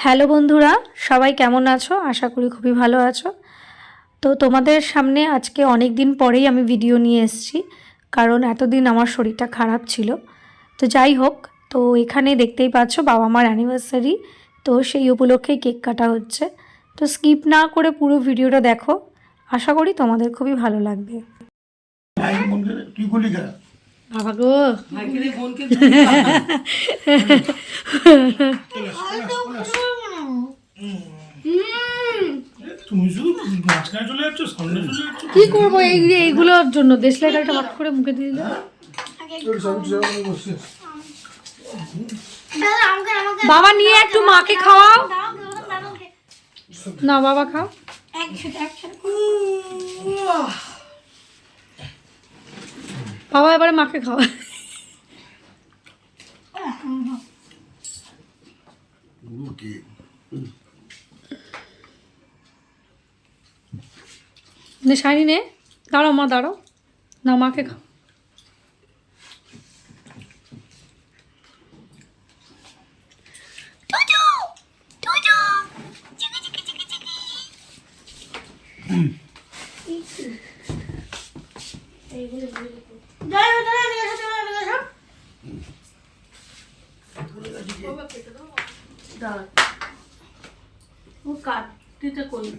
Hello বন্ধুরা সবাই কেমন আছো? আশা করি খুবই ভালো আছো। তো তোমাদের সামনে আজকে অনেক দিন পরেই আমি ভিডিও নিয়ে এসেছি কারণ এতদিন আমার শরীরটা খারাপ ছিল। তো যাই হোক তো এখানে দেখতেই পাচ্ছ বাবা মার অ্যানিভার্সারি তো সেই উপলক্ষেই কেক কাটা হচ্ছে। তো স্কিপ না করে পুরো ভিডিওটা দেখো আশা করি তোমাদের খুবই ভালো লাগবে। বাবা গো। চলে যাচ্ছ কি করব এই এইগুলোর জন্য? দেশলাই একটা বাট করে মুখে দিয়ে দিলে। বাবা নিয়ে একটু মাকে খাওয়াও। না বাবা খাও। বাবা এবারে মাকে খাওয়া। নে শাড়ি নে। দাঁড়াও মা দাঁড়াও। না মাকে খাও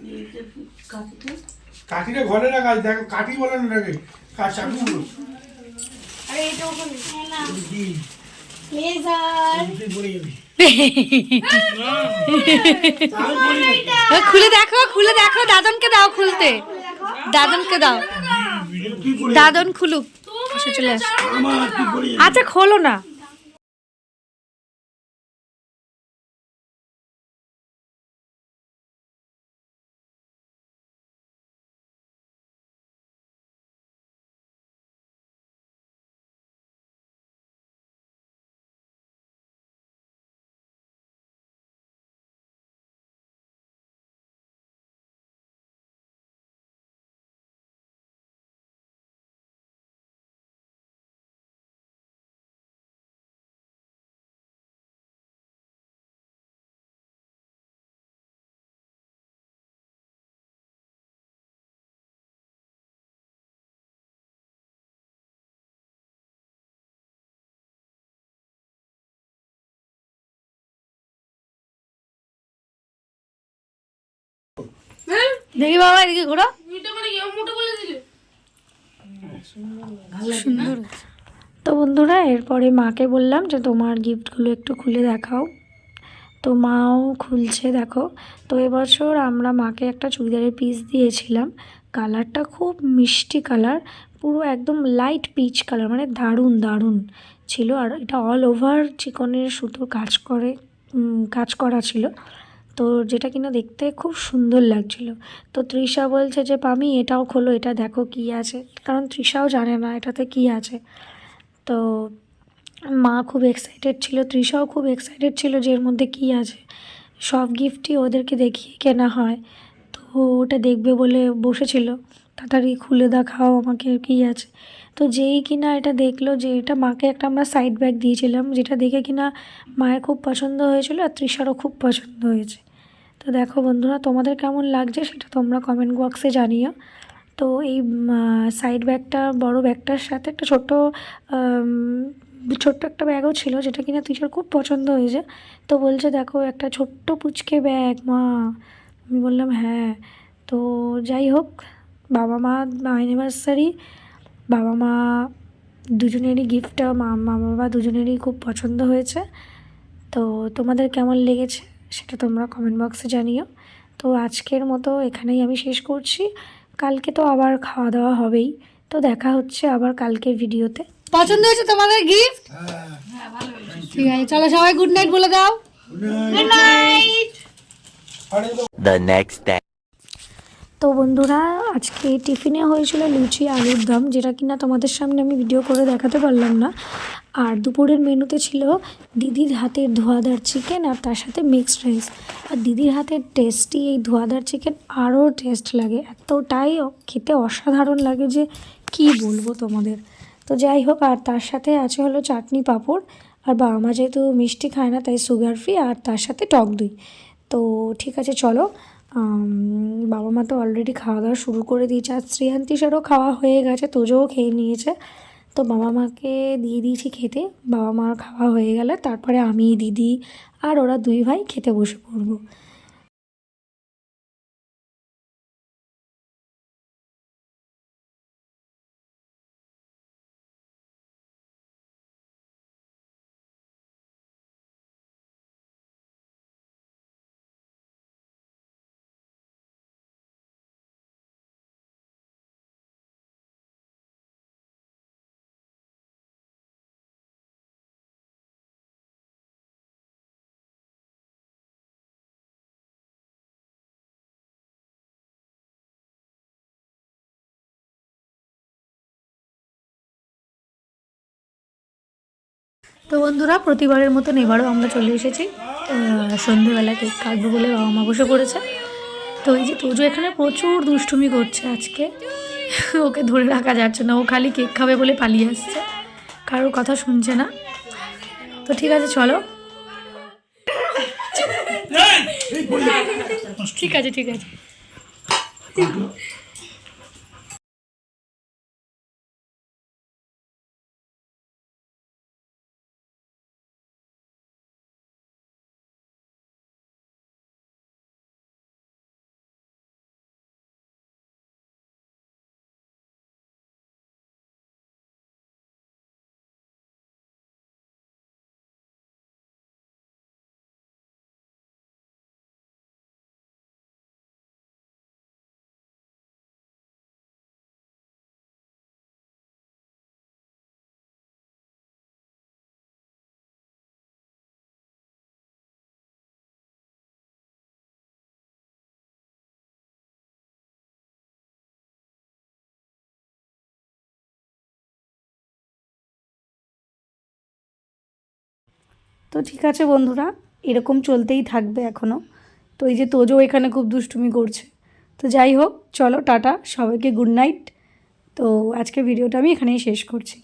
নিয়ে কাঠিটা ঘরে রাখা আছে, দেখো কাঠি বলে না কাঠ বলো। আরে এটা ওখানে। খুলে দেখো খুলে দেখো দাদনকে দাও খুলতে দাদনকে দাও দাদন খুলুক চলে। আচ্ছা খোলো না দেখি বাবা এদিকে ঘোরো। সুন্দর। তো বন্ধুরা এরপরে মাকে বললাম যে তোমার গিফটগুলো একটু খুলে দেখাও। তো মাও খুলছে দেখো। তো এবছর আমরা মাকে একটা চুড়িদারের পিস দিয়েছিলাম। কালারটা খুব মিষ্টি কালার পুরো একদম লাইট পিচ কালার মানে দারুণ দারুণ ছিল। আর এটা অল ওভার চিকনের সুতোর কাজ করে কাজ করা ছিল। তো যেটা কিনা দেখতে খুব সুন্দর লাগছিল। তো তৃষা বলছে যে, পামি, এটাও খোলো, এটা দেখো কি আছে। কারণ তৃষাও জানে না এটাতে কি আছে। তো মা খুব এক্সাইটেড ছিল, তৃষাও খুব এক্সাইটেড ছিল যে, এর মধ্যে কী আছে। সব গিফটই ওদেরকে দেখিয়ে কেনা হয়। তো ওটা দেখবে বলে বসেছিল। তাড়াতাড়ি খুলে দেখাও আমাকে কী আছে। তো যেই কিনা এটা দেখল যে, এটা মাকে একটা আমরা সাইড ব্যাগ দিয়েছিলাম, যেটা দেখে কিনা মায়ের খুব পছন্দ হয়েছিল আর তৃষারও খুব পছন্দ হয়েছে। তো দেখো বন্ধুরা, তোমাদের কেমন লাগছে সেটা তোমরা কমেন্ট বক্সে জানিও। তো এই সাইড ব্যাগটা বড় ব্যাগটার সাথে একটা ছোট্ট ছোট্ট একটা ব্যাগও ছিল যেটা কিনা তুষার খুব পছন্দ হয়েছে। তো বলছে দেখো, একটা ছোট্ট পুচকে ব্যাগ মা। আমি বললাম হ্যাঁ। তো যাই হোক, বাবা মা অ্যানিভার্সারি বাবা মা দুজনেরই গিফটটা মা মা বাবা দুজনেরই খুব পছন্দ হয়েছে। তো তোমাদের কেমন লেগেছে? সেটা তোমরা কমেন্ট বক্সে জানিও। তো আজকের মতো এখানেই আমি শেষ করছি। কালকে তো আবার খাওয়া দাওয়া হবেই। তো দেখা হচ্ছে আবার কালকের ভিডিওতে। পছন্দ হয়েছে তোমাদের গিফট ঠিক আছে চলো সবাই গুড নাইট বলে দাও। Good night the next. তো বন্ধুরা, আজকে টিফিনে হয়েছিল লুচি আলুর দম, যেটা কিনা তোমাদের সামনে আমি ভিডিও করে দেখাতে পারলাম না। আর দুপুরের মেনুতে ছিল দিদির হাতের ধোয়াদার চিকেন আর তার সাথে মিক্সড রাইস আর দিদির হাতের টেস্টি এই ধোয়াদার চিকেন আরও টেস্ট লাগে। এতটাই খেতে অসাধারণ লাগে যে কি বলব তোমাদের। তো যাই হোক, আর তার সাথে আছে হলো চাটনি পাঁপড়। আর বাবা মা যেহেতু মিষ্টি খায় না, তাই সুগার ফ্রি আর তার সাথে টক দই। তো ঠিক আছে, চলো। বাবা মা তো অলরেডি খাওয়া দাওয়া শুরু করে দিয়েছে আর শ্রেয়ান্তিসেরও খাওয়া হয়ে গেছে, তোজোও খেয়ে নিয়েছে। তো বাবা মাকে দিয়ে দিয়েছি খেতে, বাবা মার খাওয়া হয়ে গেলে, তারপরে আমি, দিদি আর ওরা দুই ভাই খেতে বসে পড়ব। তো বন্ধুরা প্রতিবারের মতন এবারও আমরা চলে এসেছি। সন্ধেবেলা কেক কাটবো বলে বাবা মা বসে পড়েছে। তো এই যে তোজো এখানে প্রচুর দুষ্টুমি করছে আজকে। ওকে ধরে রাখা যাচ্ছে না ও খালি কেক খাবে বলে পালিয়ে আসছে। কারোর কথা শুনছে না। তো ঠিক আছে চলো। ঠিক আছে ঠিক আছে। তো ঠিক আছে বন্ধুরা, এরকম চলতেই থাকবে এখনও তো এই যে তোজো এখানে খুব দুষ্টুমি করছে। তো যাই হোক, চলো টাটা, সবাইকে গুড নাইট তো আজকে ভিডিওটা আমি এখানেই শেষ করছি।